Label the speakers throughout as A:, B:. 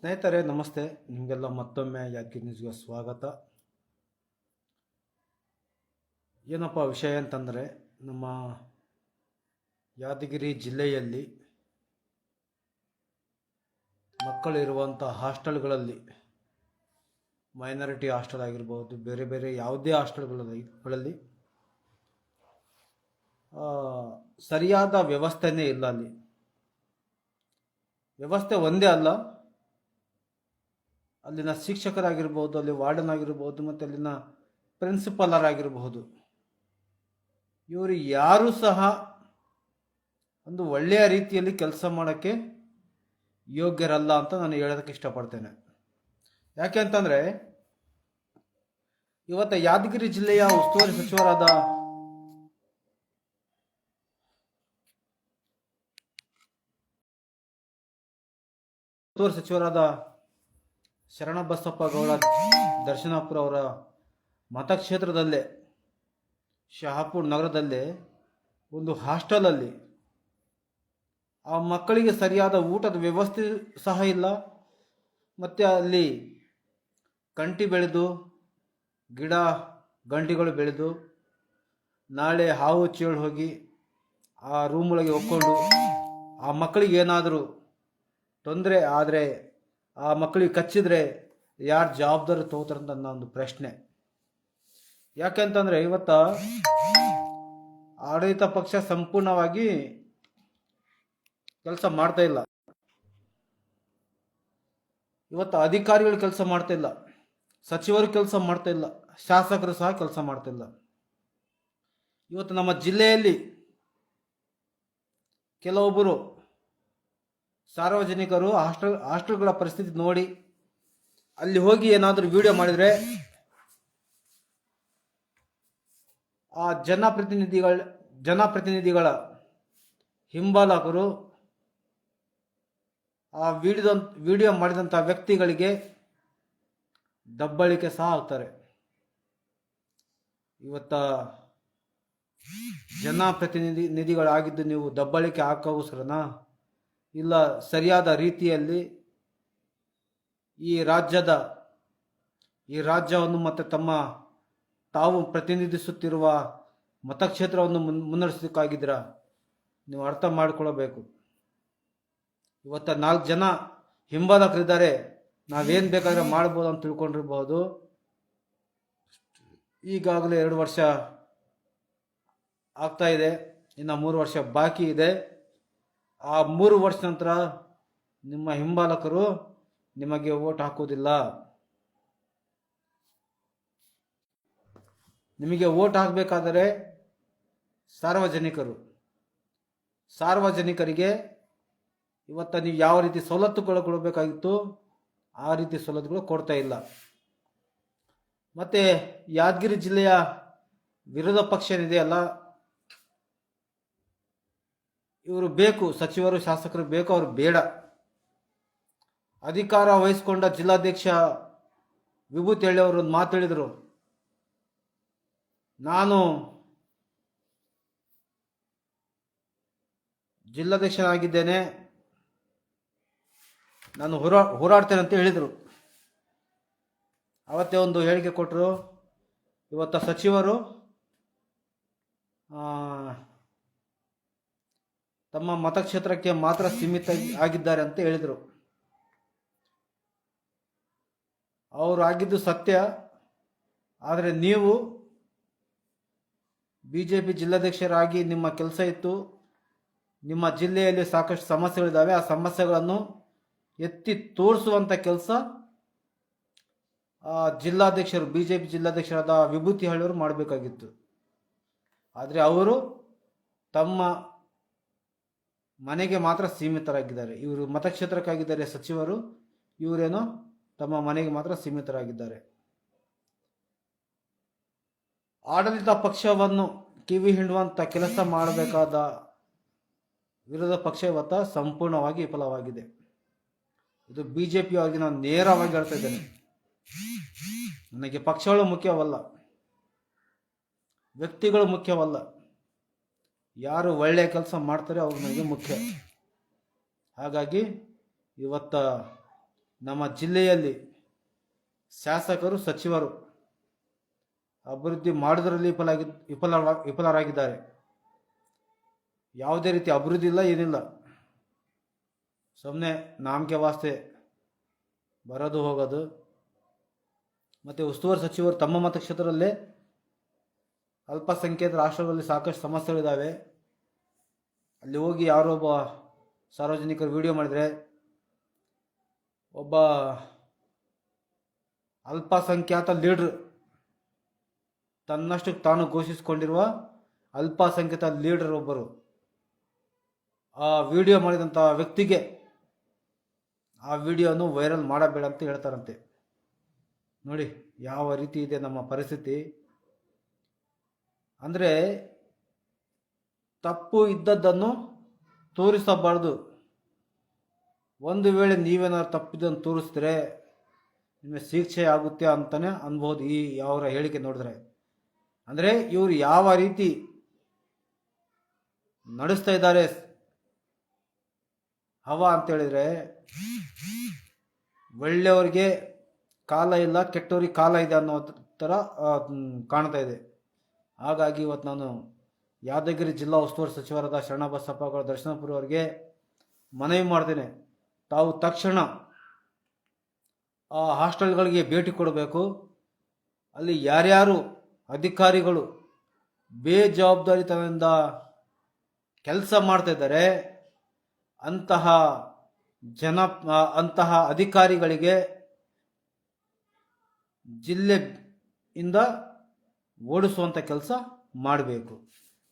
A: ಸ್ನೇಹಿತರೆ, ನಮಸ್ತೆ. ನಿಮಗೆಲ್ಲ ಮತ್ತೊಮ್ಮೆ ಯಾದಗಿರಿ ನ್ಯೂಸ್ಗೆ ಸ್ವಾಗತ. ಏನಪ್ಪ ವಿಷಯ ಅಂತಂದರೆ, ನಮ್ಮ ಯಾದಗಿರಿ ಜಿಲ್ಲೆಯಲ್ಲಿ ಮಕ್ಕಳಿರುವಂಥ ಹಾಸ್ಟೆಲ್ಗಳಲ್ಲಿ, ಮೈನಾರಿಟಿ ಹಾಸ್ಟೆಲ್ ಆಗಿರ್ಬೋದು, ಬೇರೆ ಬೇರೆ ಯಾವುದೇ ಹಾಸ್ಟೆಲ್ಗಳಲ್ಲಿ ಸರಿಯಾದ ವ್ಯವಸ್ಥೆನೇ ಇಲ್ಲ ಅಲ್ಲಿ. ವ್ಯವಸ್ಥೆ ಒಂದೇ ಅಲ್ಲ ಅಲ್ಲಿನ ಶಿಕ್ಷಕರಾಗಿರ್ಬೋದು, ಅಲ್ಲಿ ವಾರ್ಡನ್ ಆಗಿರ್ಬೋದು ಮತ್ತು ಅಲ್ಲಿನ ಪ್ರಿನ್ಸಿಪಾಲರ್ ಆಗಿರಬಹುದು ಇವರು ಯಾರೂ ಸಹ ಒಂದು ಒಳ್ಳೆಯ ರೀತಿಯಲ್ಲಿ ಕೆಲಸ ಮಾಡೋಕ್ಕೆ ಯೋಗ್ಯರಲ್ಲ ಅಂತ ನಾನು ಹೇಳೋದಕ್ಕೆ ಇಷ್ಟಪಡ್ತೇನೆ. ಯಾಕೆ ಅಂತಂದರೆ, ಇವತ್ತು ಯಾದಗಿರಿ ಜಿಲ್ಲೆಯ ಉಸ್ತುವಾರಿ ಸಚಿವರಾದ ಉಸ್ತುವಾರಿ ಸಚಿವರಾದ ಶರಣಬಸಪ್ಪ ಗೌಡ ದರ್ಶನಾಪುರ ಅವರ ಮತಕ್ಷೇತ್ರದಲ್ಲೇ, ಶಹಾಪುರ್ ನಗರದಲ್ಲೇ ಒಂದು ಹಾಸ್ಟೆಲಲ್ಲಿ ಆ ಮಕ್ಕಳಿಗೆ ಸರಿಯಾದ ಊಟದ ವ್ಯವಸ್ಥೆ ಸಹ ಇಲ್ಲ. ಮತ್ತು ಅಲ್ಲಿ ಕಂಟಿ ಬೆಳೆದು, ಗಿಡ, ಗಂಟಿಗಳು ಬೆಳೆದು, ನಾಳೆ ಹಾವು ಚೇಳು ಹೋಗಿ ಆ ರೂಮ್ ಒಳಗೆ ಹೊಕ್ಕೊಂಡು ಆ ಮಕ್ಕಳಿಗೆ ಏನಾದರೂ ತೊಂದರೆ ಆದರೆ ಆ ಮಕ್ಕಳಿಗೆ ಕಚ್ಚಿದ್ರೆ ಯಾರು ಜವಾಬ್ದಾರಿ ತಗೋತಾರಂತ ನನ್ನ ಒಂದು ಪ್ರಶ್ನೆ. ಯಾಕೆಂತಂದ್ರೆ ಇವತ್ತ ಆಡಳಿತ ಪಕ್ಷ ಸಂಪೂರ್ಣವಾಗಿ ಕೆಲಸ ಮಾಡ್ತಾ ಇಲ್ಲ. ಇವತ್ತು ಅಧಿಕಾರಿಗಳು ಕೆಲಸ ಮಾಡ್ತಾ ಇಲ್ಲ. ಸಚಿವರು ಕೆಲಸ ಮಾಡ್ತಾ ಇಲ್ಲ. ಶಾಸಕರು ಸಹ ಕೆಲಸ ಮಾಡ್ತಾ ಇಲ್ಲ. ಇವತ್ತು ನಮ್ಮ ಜಿಲ್ಲೆಯಲ್ಲಿ ಕೆಲವೊಬ್ಬರು ಸಾರ್ವಜನಿಕರು ಹಾಸ್ಟೆಲ್, ಹಾಸ್ಟೆಲ್ಗಳ ಪರಿಸ್ಥಿತಿ ನೋಡಿ ಅಲ್ಲಿ ಹೋಗಿ ಏನಾದರೂ ವಿಡಿಯೋ ಮಾಡಿದರೆ ಆ ಜನಪ್ರತಿನಿಧಿಗಳ ಜನಪ್ರತಿನಿಧಿಗಳ ಹಿಂಬಾಲಕರು ಆ ವಿಡಿಯೋ ವಿಡಿಯೋ ಮಾಡಿದಂಥ ವ್ಯಕ್ತಿಗಳಿಗೆ ದಬ್ಬಳಿಕೆ ಸಹ ಆಗ್ತಾರೆ. ಇವತ್ತ ಜನಪ್ರತಿನಿಧಿ, ನಿಧಿಗಳಾಗಿದ್ದು ನೀವು ದಬ್ಬಳಿಕೆ ಹಾಕೋಸ್ಕರನಾ ಇಲ್ಲ ಸರಿಯಾದ ರೀತಿಯಲ್ಲಿ ಈ ರಾಜ್ಯದ, ಈ ರಾಜ್ಯವನ್ನು ಮತ್ತು ತಮ್ಮ ತಾವು ಪ್ರತಿನಿಧಿಸುತ್ತಿರುವ ಮತಕ್ಷೇತ್ರವನ್ನು ಮುನ್ ನೀವು ಅರ್ಥ ಮಾಡಿಕೊಳ್ಳಬೇಕು ಇವತ್ತು ನಾಲ್ಕು ಜನ ಹಿಂಬಾಲಕರಿದ್ದಾರೆ. ನಾವೇನು ಬೇಕಾದ್ರೆ ಮಾಡ್ಬೋದು ಅಂತ ತಿಳ್ಕೊಂಡಿರ್ಬೋದು. ಈಗಾಗಲೇ ಎರಡು ವರ್ಷ ಆಗ್ತಾ ಇದೆ. ಇನ್ನು ಮೂರು ವರ್ಷ ಬಾಕಿ ಇದೆ. ಆ ಮೂರು ವರ್ಷ ನಂತರ ನಿಮ್ಮ ಹಿಂಬಾಲಕರು ನಿಮಗೆ ಓಟ್ ಹಾಕುವುದಿಲ್ಲ. ನಿಮಗೆ ಓಟ್ ಹಾಕಬೇಕಾದರೆ ಸಾರ್ವಜನಿಕರು. ಸಾರ್ವಜನಿಕರಿಗೆ ಇವತ್ತು ನೀವು ಯಾವ ರೀತಿ ಸವಲತ್ತುಗಳು ಕೊಡಬೇಕಾಗಿತ್ತು ಆ ರೀತಿ ಸವಲತ್ತುಗಳು ಕೊಡ್ತಾ ಇಲ್ಲ. ಮತ್ತು ಯಾದಗಿರಿ ಜಿಲ್ಲೆಯ ವಿರೋಧ ಪಕ್ಷ ಏನಿದೆಯಲ್ಲ ಇವರು ಬೇಕು, ಸಚಿವರು, ಶಾಸಕರು ಬೇಕು, ಅವರು ಬೇಡ. ಅಧಿಕಾರ ವಹಿಸಿಕೊಂಡ ಜಿಲ್ಲಾಧ್ಯಕ್ಷ ವಿಭೂತಿ ಅವರು ಒಂದು ಮಾತು ಹೇಳಿದರು. ನಾನು ಜಿಲ್ಲಾಧ್ಯಕ್ಷನಾಗಿದ್ದೇನೆ. ನಾನು ಹೋರಾ, ಹೋರಾಡ್ತೇನೆ ಅಂತ ಹೇಳಿದರು. ಅವತ್ತೇ ಒಂದು ಹೇಳಿಕೆ ಕೊಟ್ಟರು ಇವತ್ತ ಸಚಿವರು ತಮ್ಮ ಮತಕ್ಷೇತ್ರಕ್ಕೆ ಮಾತ್ರ ಸೀಮಿತ ಆಗಿದ್ದಾರೆ ಅಂತ ಹೇಳಿದರು. ಅವರು ಆಗಿದ್ದು ಸತ್ಯ. ಆದರೆ ನೀವು ಬಿ ಜೆ ಪಿ ಜಿಲ್ಲಾಧ್ಯಕ್ಷರಾಗಿ ನಿಮ್ಮ ಕೆಲಸ ಇತ್ತು. ನಿಮ್ಮ ಜಿಲ್ಲೆಯಲ್ಲಿ ಸಾಕಷ್ಟು ಸಮಸ್ಯೆಗಳಿದ್ದಾವೆ. ಆ ಸಮಸ್ಯೆಗಳನ್ನು ಎತ್ತಿ ತೋರಿಸುವಂಥ ಕೆಲಸ ಜಿಲ್ಲಾಧ್ಯಕ್ಷರು ಬಿ ಜೆ ಪಿ ಜಿಲ್ಲಾಧ್ಯಕ್ಷರಾದ ವಿಭೂತಿ ಹಳ್ಳಿಯವರು ಮಾಡಬೇಕಾಗಿತ್ತು. ಆದರೆ ಅವರು ತಮ್ಮ ಮನೆಗೆ ಮಾತ್ರ ಸೀಮಿತರಾಗಿದ್ದಾರೆ. ಇವರು ಮತಕ್ಷೇತ್ರಕ್ಕಾಗಿದ್ದಾರೆ ಸಚಿವರು, ಇವರೇನೋ ತಮ್ಮ ಮನೆಗೆ ಮಾತ್ರ ಸೀಮಿತರಾಗಿದ್ದಾರೆ. ಆಡಳಿತ ಪಕ್ಷವನ್ನು ಕಿವಿ ಹಿಂಡುವಂಥ ಕೆಲಸ ಮಾಡಬೇಕಾದ ವಿರೋಧ ಪಕ್ಷ ಇವತ್ತ ಸಂಪೂರ್ಣವಾಗಿ ವಿಫಲವಾಗಿದೆ. ಇದು ಬಿ ಜೆ ಪಿಯವರಿಗೆ ನಾನು ನೇರವಾಗಿ ಹೇಳ್ತಾ ಇದ್ದೇನೆ. ನನಗೆ ಪಕ್ಷಗಳು ಮುಖ್ಯವಲ್ಲ. ವ್ಯಕ್ತಿಗಳು ಮುಖ್ಯವಲ್ಲ. ಯಾರು ಒಳ್ಳೆಯ ಕೆಲಸ ಮಾಡ್ತಾರೆ ಅವ್ರು ನನಗೆ ಮುಖ್ಯ. ಹಾಗಾಗಿ ಇವತ್ತ ನಮ್ಮ ಜಿಲ್ಲೆಯಲ್ಲಿ ಶಾಸಕರು, ಸಚಿವರು ಅಭಿವೃದ್ಧಿ ಮಾಡೋದರಲ್ಲಿ ವಿಫಲಾಗಿ ವಿಫಲ ವಿಫಲರಾಗಿದ್ದಾರೆ. ಯಾವುದೇ ರೀತಿ ಅಭಿವೃದ್ಧಿ ಇಲ್ಲ, ಏನಿಲ್ಲ. ಸುಮ್ಮನೆ ನಾಮಕೆ ವಾಸ್ತೆ ಬರೋದು ಹೋಗೋದು. ಮತ್ತು ಉಸ್ತುವಾರಿ ಸಚಿವರು ತಮ್ಮ ಮತಕ್ಷೇತ್ರದಲ್ಲೇ ಅಲ್ಪಸಂಖ್ಯಾತ ರಾಷ್ಟ್ರಗಳಲ್ಲಿ ಸಾಕಷ್ಟು ಸಮಸ್ಯೆಗಳಿದ್ದಾವೆ. ಅಲ್ಲಿ ಹೋಗಿ ಯಾರೋ ಒಬ್ಬ ಸಾರ್ವಜನಿಕರು ವಿಡಿಯೋ ಮಾಡಿದರೆ, ಒಬ್ಬ ಅಲ್ಪಸಂಖ್ಯಾತ ಲೀಡ್ರ್ ತನ್ನಷ್ಟಕ್ಕೆ ತಾನು ಘೋಷಿಸಿಕೊಂಡಿರುವ ಅಲ್ಪಸಂಖ್ಯಾತ ಲೀಡರ್ ಒಬ್ಬರು, ಆ ವಿಡಿಯೋ ಮಾಡಿದಂಥ ವ್ಯಕ್ತಿಗೆ ಆ ವಿಡಿಯೋನು ವೈರಲ್ ಮಾಡಬೇಡ ಅಂತ ಹೇಳ್ತಾರಂತೆ. ನೋಡಿ, ಯಾವ ರೀತಿ ಇದೆ ನಮ್ಮ ಪರಿಸ್ಥಿತಿ. ಅಂದರೆ ತಪ್ಪು ಇದ್ದದ್ದನ್ನು ತೋರಿಸಬಾರ್ದು. ಒಂದು ವೇಳೆ ನೀವೇನಾದ್ರು ತಪ್ಪಿದ್ದನ್ನು ತೋರಿಸಿದ್ರೆ ನಿಮಗೆ ಶಿಕ್ಷೆ ಆಗುತ್ತೆ ಅಂತಲೇ ಅನ್ಬೋದು ಈ ಅವರ ಹೇಳಿಕೆ ನೋಡಿದ್ರೆ. ಅಂದರೆ ಇವರು ಯಾವ ರೀತಿ ನಡೆಸ್ತಾ ಇದ್ದಾರೆ? ಹವ ಅಂತೇಳಿದರೆ ಒಳ್ಳೆಯವ್ರಿಗೆ ಕಾಲ ಇಲ್ಲ, ಕೆಟ್ಟವ್ರಿಗೆ ಕಾಲ ಇದೆ ಅನ್ನೋ ಥರ ಕಾಣ್ತಾ ಇದೆ. ಹಾಗಾಗಿ ಇವತ್ತು ನಾನು ಯಾದಗಿರಿ ಜಿಲ್ಲಾ ಉಸ್ತುವಾರಿ ಸಚಿವರಾದ ಶರಣಬಸಪ್ಪಗಳ ದರ್ಶನಪುರ ಅವರಿಗೆ ಮನವಿ ಮಾಡ್ತೇನೆ. ತಾವು ತಕ್ಷಣ ಆ ಹಾಸ್ಟೆಲ್ಗಳಿಗೆ ಭೇಟಿ ಕೊಡಬೇಕು. ಅಲ್ಲಿ ಯಾರ್ಯಾರು ಅಧಿಕಾರಿಗಳು ಬೇಜವಾಬ್ದಾರಿತನದಿಂದ ಕೆಲಸ ಮಾಡ್ತಾ ಇದ್ದಾರೆ, ಅಂತಹ ಜನ, ಅಂತಹ ಅಧಿಕಾರಿಗಳಿಗೆ ಜಿಲ್ಲೆಯಿಂದ ಓಡಿಸುವಂಥ ಕೆಲಸ ಮಾಡಬೇಕು.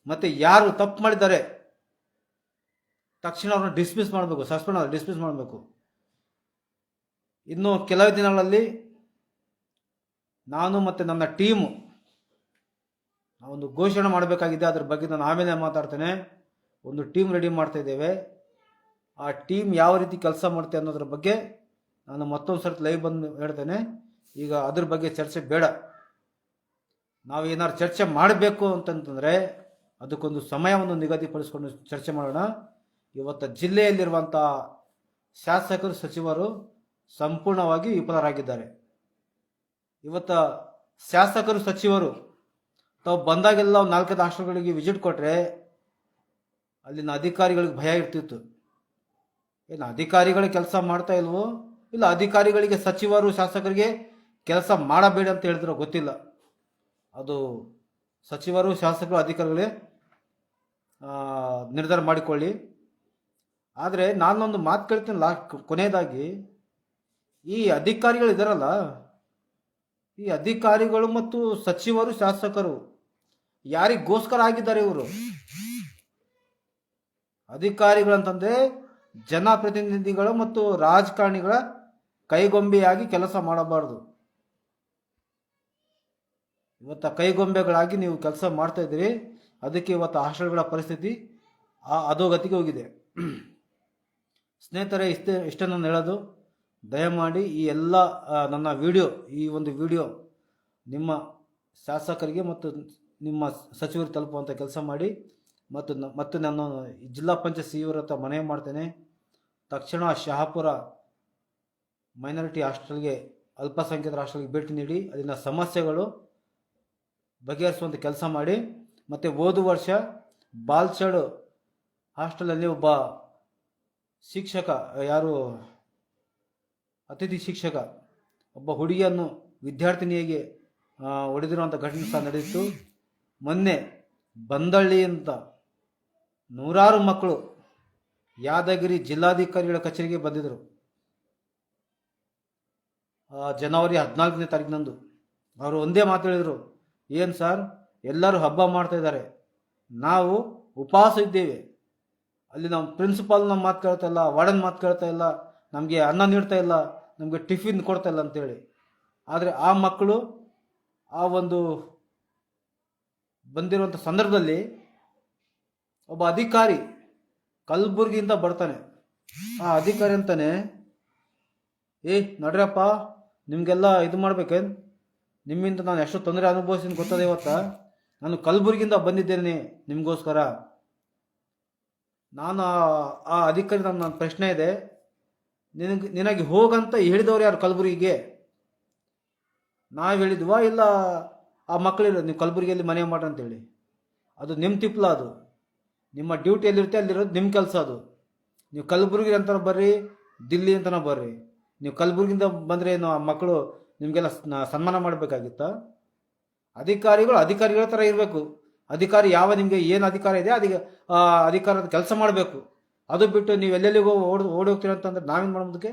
A: ಮತ್ತು ಯಾರು ತಪ್ಪು ಮಾಡಿದ್ದಾರೆ, ತಕ್ಷಣ ಅವ್ರನ್ನ ಡಿಸ್ಮಿಸ್ ಮಾಡಬೇಕು ಸಸ್ಪೆಂಡ್ ಡಿಸ್ಮಿಸ್ ಮಾಡಬೇಕು. ಇನ್ನು ಕೆಲವು ದಿನಗಳಲ್ಲಿ ನಾನು ಮತ್ತು ನನ್ನ ಟೀಮು ಒಂದು ಘೋಷಣೆ ಮಾಡಬೇಕಾಗಿದೆ. ಅದ್ರ ಬಗ್ಗೆ ನಾನು ಆಮೇಲೆ ಮಾತಾಡ್ತೇನೆ. ಒಂದು ಟೀಮ್ ರೆಡಿ ಮಾಡ್ತಾ ಇದ್ದೇವೆ. ಆ ಟೀಮ್ ಯಾವ ರೀತಿ ಕೆಲಸ ಮಾಡುತ್ತೆ ಅನ್ನೋದ್ರ ಬಗ್ಗೆ ನಾನು ಮತ್ತೊಂದು ಸರ್ತಿ ಲೈವ್ ಬಂದು ಹೇಳ್ತೇನೆ. ಈಗ ಅದ್ರ ಬಗ್ಗೆ ಚರ್ಚೆ ಬೇಡ. ನಾವು ಏನಾದ್ರು ಚರ್ಚೆ ಮಾಡಬೇಕು ಅಂತಂತಂದರೆ ಅದಕ್ಕೊಂದು ಸಮಯವನ್ನು ನಿಗದಿಪಡಿಸ್ಕೊಂಡು ಚರ್ಚೆ ಮಾಡೋಣ. ಇವತ್ತು ಜಿಲ್ಲೆಯಲ್ಲಿರುವಂಥ ಶಾಸಕರು, ಸಚಿವರು ಸಂಪೂರ್ಣವಾಗಿ ವಿಫಲರಾಗಿದ್ದಾರೆ. ಇವತ್ತು ಶಾಸಕರು, ಸಚಿವರು ತಾವು ಬಂದಾಗೆಲ್ಲ ನಾಲ್ಕೈದು ರಾಷ್ಟ್ರಗಳಿಗೆ ವಿಸಿಟ್ ಕೊಟ್ಟರೆ ಅಲ್ಲಿನ ಅಧಿಕಾರಿಗಳಿಗೆ ಭಯ ಇರ್ತಿತ್ತು. ಏನು ಅಧಿಕಾರಿಗಳು ಕೆಲಸ ಮಾಡ್ತಾ ಇಲ್ವೋ? ಇಲ್ಲ ಅಧಿಕಾರಿಗಳಿಗೆ, ಸಚಿವರು, ಶಾಸಕರಿಗೆ ಕೆಲಸ ಮಾಡಬೇಡಿ ಅಂತ ಹೇಳಿದ್ರು ಗೊತ್ತಿಲ್ಲ. ಅದು ಸಚಿವರು, ಶಾಸಕರು, ಅಧಿಕಾರಿಗಳೇ ನಿರ್ಧಾರ ಮಾಡಿಕೊಳ್ಳಿ. ಆದರೆ ನಾನೊಂದು ಮಾತು ಕೇಳ್ತೀನಿ ಲಾ ಕೊನೆಯದಾಗಿ. ಈ ಅಧಿಕಾರಿಗಳು ಇದಾರಲ್ಲ, ಈ ಅಧಿಕಾರಿಗಳು ಮತ್ತು ಸಚಿವರು, ಶಾಸಕರು, ಯಾರಿಗೋಸ್ಕರ ಆಗಿದ್ದಾರೆ ಇವರು? ಅಧಿಕಾರಿಗಳಂತಂದ್ರೆ ಜನಪ್ರತಿನಿಧಿಗಳು ಮತ್ತು ರಾಜಕಾರಣಿಗಳ ಕೈಗೊಂಬೆಯಾಗಿ ಕೆಲಸ ಮಾಡಬಾರ್ದು. ಇವತ್ತು ಕೈಗೊಂಬೆಗಳಾಗಿ ನೀವು ಕೆಲಸ ಮಾಡ್ತಾ ಇದ್ದೀರಿ. ಅದಕ್ಕೆ ಇವತ್ತು ಹಾಸ್ಟೆಲ್ಗಳ ಪರಿಸ್ಥಿತಿ ಆ ಅಧೋಗತಿಗೆ ಹೋಗಿದೆ. ಸ್ನೇಹಿತರೆ, ಇಷ್ಟೇ ಇಷ್ಟೇ ನಾನು ಹೇಳೋದು, ದಯಮಾಡಿ ಈ ಎಲ್ಲ ನನ್ನ ವಿಡಿಯೋ, ಈ ಒಂದು ವಿಡಿಯೋ ನಿಮ್ಮ ಶಾಸಕರಿಗೆ ಮತ್ತು ನಿಮ್ಮ ಸಚಿವರು ತಲುಪುವಂಥ ಕೆಲಸ ಮಾಡಿ ಮತ್ತು ಮತ್ತು ನಾನು ಜಿಲ್ಲಾ ಪಂಚಾಯತ್ ಸಿ ಹತ್ರ ಮನವಿ ಮಾಡ್ತೇನೆ. ತಕ್ಷಣ ಶಹಾಪುರ ಮೈನಾರಿಟಿ ಹಾಸ್ಟೆಲ್ಗೆ, ಅಲ್ಪಸಂಖ್ಯಾತರ ಹಾಸ್ಟೆಲ್ಗೆ ಭೇಟಿ ನೀಡಿ, ಅಲ್ಲಿನ ಸಮಸ್ಯೆಗಳು ಬಗೆಹರಿಸುವಂಥ ಕೆಲಸ ಮಾಡಿ ಮತ್ತು ಹೋದ ವರ್ಷ ಬಾಲ್ಚಡ್ ಹಾಸ್ಟೆಲಲ್ಲಿ ಒಬ್ಬ ಶಿಕ್ಷಕ, ಯಾರು, ಅತಿಥಿ ಶಿಕ್ಷಕ, ಒಬ್ಬ ಹುಡುಗಿಯನ್ನು ವಿದ್ಯಾರ್ಥಿನಿಯಾಗಿ ಹೊಡೆದಿರುವಂಥ ಘಟನೆ ಸಹ ನಡೆಯಿತು ಮೊನ್ನೆ ಬಂದಳ್ಳಿ ಅಂತ ನೂರಾರು ಮಕ್ಕಳು ಯಾದಗಿರಿ ಜಿಲ್ಲಾಧಿಕಾರಿಗಳ ಕಚೇರಿಗೆ ಬಂದಿದ್ದರು ಜನವರಿ ಹದಿನಾಲ್ಕನೇ ತಾರೀಕಿನಂದು ಅವರು ಒಂದೇ ಮಾತು ಹೇಳಿದರು. ಏನು ಸರ್? ಎಲ್ಲರೂ ಹಬ್ಬ ಮಾಡ್ತಾ ಇದ್ದಾರೆ. ನಾವು ಉಪವಾಸ ಇದ್ದೇವೆ. ಅಲ್ಲಿ ನಮ್ಮ ಪ್ರಿನ್ಸಿಪಾಲ್ ನಮ್ಮ ಮಾತು ಕೇಳ್ತಾ ಇಲ್ಲ, ವಾರ್ಡನ್ ಮಾತು ಕೇಳ್ತಾ ಇಲ್ಲ, ನಮಗೆ ಅನ್ನ ನೀಡ್ತಾ ಇಲ್ಲ, ನಮಗೆ ಟಿಫಿನ್ ಕೊಡ್ತಾ ಇಲ್ಲ ಅಂತೇಳಿ. ಆದರೆ ಆ ಮಕ್ಕಳು ಆ ಒಂದು ಬಂದಿರುವಂಥ ಸಂದರ್ಭದಲ್ಲಿ ಒಬ್ಬ ಅಧಿಕಾರಿ ಕಲಬುರ್ಗಿಯಿಂದ ಬರ್ತಾನೆ. ಆ ಅಧಿಕಾರಿ ಅಂತಾನೆ, ಏ, ನಡ್ರಪ್ಪ, ನಿಮಗೆಲ್ಲ ಇದು ಮಾಡ್ಬೇಕೇನು? ನಿಮ್ಮಿಂದ ನಾನು ಎಷ್ಟು ತೊಂದರೆ ಅನುಭವಿಸ್ತೀನಿ ಗೊತ್ತದೆ ಇವತ್ತ. ನಾನು ಕಲಬುರಗಿಂದ ಬಂದಿದ್ದೇನೆ ನಿಮಗೋಸ್ಕರ. ನಾನು ಆ- ಅಧಿಕಾರಿ ನನ್ನ ಪ್ರಶ್ನೆ ಇದೆ. ನಿನಗೆ ನಿನಗೆ ಹೋಗಂತ ಹೇಳಿದವ್ರು ಯಾರು ಕಲಬುರಗಿಗೆ? ನಾವು ಹೇಳಿದ್ವಾ ಇಲ್ಲ ಆ ಮಕ್ಕಳಿರೋ ನೀವು ಕಲಬುರಗಿಯಲ್ಲಿ ಮನೆ ಮಾಡ ಅಂತೇಳಿ. ಅದು ನಿಮ್ಮ ತಿಪ್ಲ ಅದು. ನಿಮ್ಮ ಡ್ಯೂಟಿ ಎಲ್ಲಿರುತ್ತೆ ಅಲ್ಲಿರೋದು ನಿಮ್ಮ ಕೆಲಸ ಅದು. ನೀವು ಕಲಬುರಗಿ ಅಂತ ಬರ್ರಿ, ದಿಲ್ಲಿ ಅಂತನ ಬರ್ರಿ. ನೀವು ಕಲಬುರಗಿಯಿಂದ ಬಂದರೆ ಏನು ಆ ಮಕ್ಕಳು ನಿಮಗೆಲ್ಲ ಸನ್ಮಾನ ಮಾಡಬೇಕಾಗಿತ್ತಾ? ಅಧಿಕಾರಿಗಳು ಅಧಿಕಾರಿಗಳ ಥರ ಇರಬೇಕು. ಅಧಿಕಾರಿ ಯಾವ ನಿಮಗೆ ಏನು ಅಧಿಕಾರ ಇದೆ ಅದಕ್ಕೆ ಅಧಿಕಾರದ ಕೆಲಸ ಮಾಡಬೇಕು. ಅದು ಬಿಟ್ಟು ನೀವು ಎಲ್ಲೆಲ್ಲಿಗೂ ಓಡಿ ಓಡಿ ಹೋಗ್ತೀರ ಅಂತಂದ್ರೆ ನಾವೇನು ಮಾಡೋದಕ್ಕೆ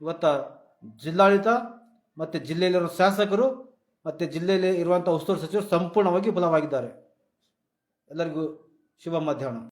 A: ಇವತ್ತು ಜಿಲ್ಲಾಡಳಿತ ಮತ್ತು ಜಿಲ್ಲೆಯಲ್ಲಿರೋ ಶಾಸಕರು ಮತ್ತು ಜಿಲ್ಲೆಯಲ್ಲಿ ಇರುವಂಥ ಉಸ್ತುವಾರಿ ಸಚಿವರು ಸಂಪೂರ್ಣವಾಗಿ ಬಲವಾಗಿದ್ದಾರೆ. ಎಲ್ಲರಿಗೂ ಶುಭ ಮಧ್ಯಾಹ್ನ.